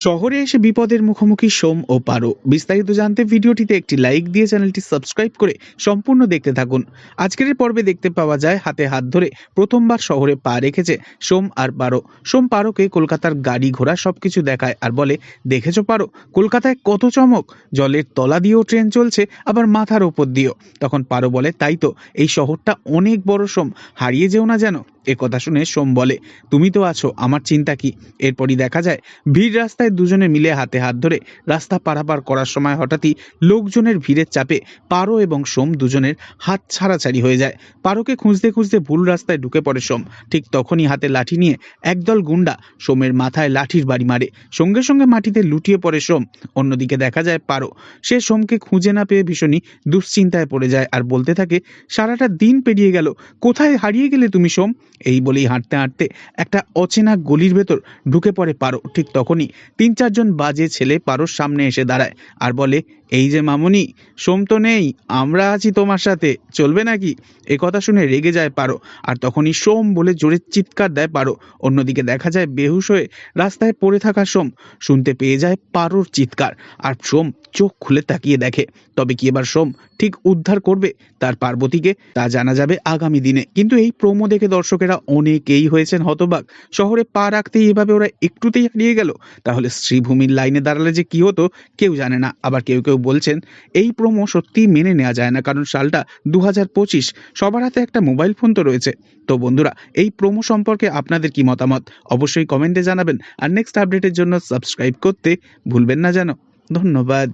শহরে এসে বিপদের মুখোমুখি সোম ও পারো। বিস্তারিত জানতে ভিডিওটিতে একটি লাইক দিয়ে চ্যানেলটি সাবস্ক্রাইব করে সম্পূর্ণ দেখতে থাকুন। আজকের পর্বে দেখতে পাওয়া যায়, হাতে হাত ধরে প্রথমবার শহরে পা রেখেছে সোম আর পারো। সোম পারোকে কলকাতার গাড়ি ঘোড়া সবকিছু দেখায় আর বলে, দেখেছ পারো? কলকাতায় কত চমক? জলের তলা দিয়েও ট্রেন চলছে, আবার মাথার ওপর দিয়েও। তখন পারো বলে, তাই তো, এই শহরটা অনেক বড় সোম, হারিয়ে যেও না যেন। এ কথা শুনে সোম বলে, তুমি তো আছো, আমার চিন্তা কি? এরপরই দেখা যায়, ভিড় রাস্তায় দুজনে মিলে হাতে হাত ধরে রাস্তা পারাপার করার সময় হঠাৎই লোকজনের ভিড়ের চাপে পারো এবং সোম দুজনের হাত ছাড়াছাড়ি হয়ে যায়। পারোকে খুঁজতে খুঁজতে ভুল রাস্তায় ঢুকে পড়ে সোম। ঠিক তখনই হাতে লাঠি নিয়ে একদল গুন্ডা সোমের মাথায় লাঠির বাড়ি মারে। সঙ্গে সঙ্গে মাটিতে লুটিয়ে পড়ে সোম। অন্যদিকে দেখা যায় পারো, সে সোমকে খুঁজে না পেয়ে ভীষণই দুশ্চিন্তায় পড়ে যায় আর বলতে থাকে, সারাটা দিন পেরিয়ে গেল, কোথায় হারিয়ে গেলে তুমি সোম? এই বলেই হাঁটতে হাঁটতে একটা অচেনা গলির ভেতর ঢুকে পড়ে পারো। ঠিক তখনই তিন চারজন বাজে ছেলে পারোর সামনে এসে দাঁড়ায় আর বলে, এই যে মামনি, সোম তো নেই, আমরা আছি তোমার সাথে, চলবে নাকি? এ কথা শুনে রেগে যায় পারো। আর তখনই সোম বলে জোরে চিৎকার দেয় পারো। অন্যদিকে দেখা যায় বেহুশ হয়ে রাস্তায় পড়ে থাকা সোম শুনতে পেয়ে যায় পারোর চিৎকার। আর সোম চোখ খুলে তাকিয়ে দেখে, তবে কি এবার সোম ঠিক উদ্ধার করবে তার পার্বতীকে তা জানা যাবে আগামী দিনে। কিন্তু এই প্রোমো দেখে দর্শকেরা অনেকেই হয়েছেন হতবাক। শহরে পা রাখতেই এভাবে ওরা একটুতেই হারিয়ে গেল। তাহলে শ্রীভূমির লাইনে দাঁড়ালে যে কি হতো, কেউ জানে না। আবার কেউ কেউ বলছেন, এই প্রোমো সত্যিই মেনে নেওয়া যায় না, কারণ সালটা দু পঁচিশ, সবার হাতে একটা মোবাইল ফোন তো রয়েছে। তো বন্ধুরা, এই প্রোমো সম্পর্কে আপনাদের কি মতামত? অবশ্যই কমেন্টে জানাবেন। আর নেক্সট আপডেটের জন্য সাবস্ক্রাইব করতে ভুলবেন না যেন। ধন্যবাদ।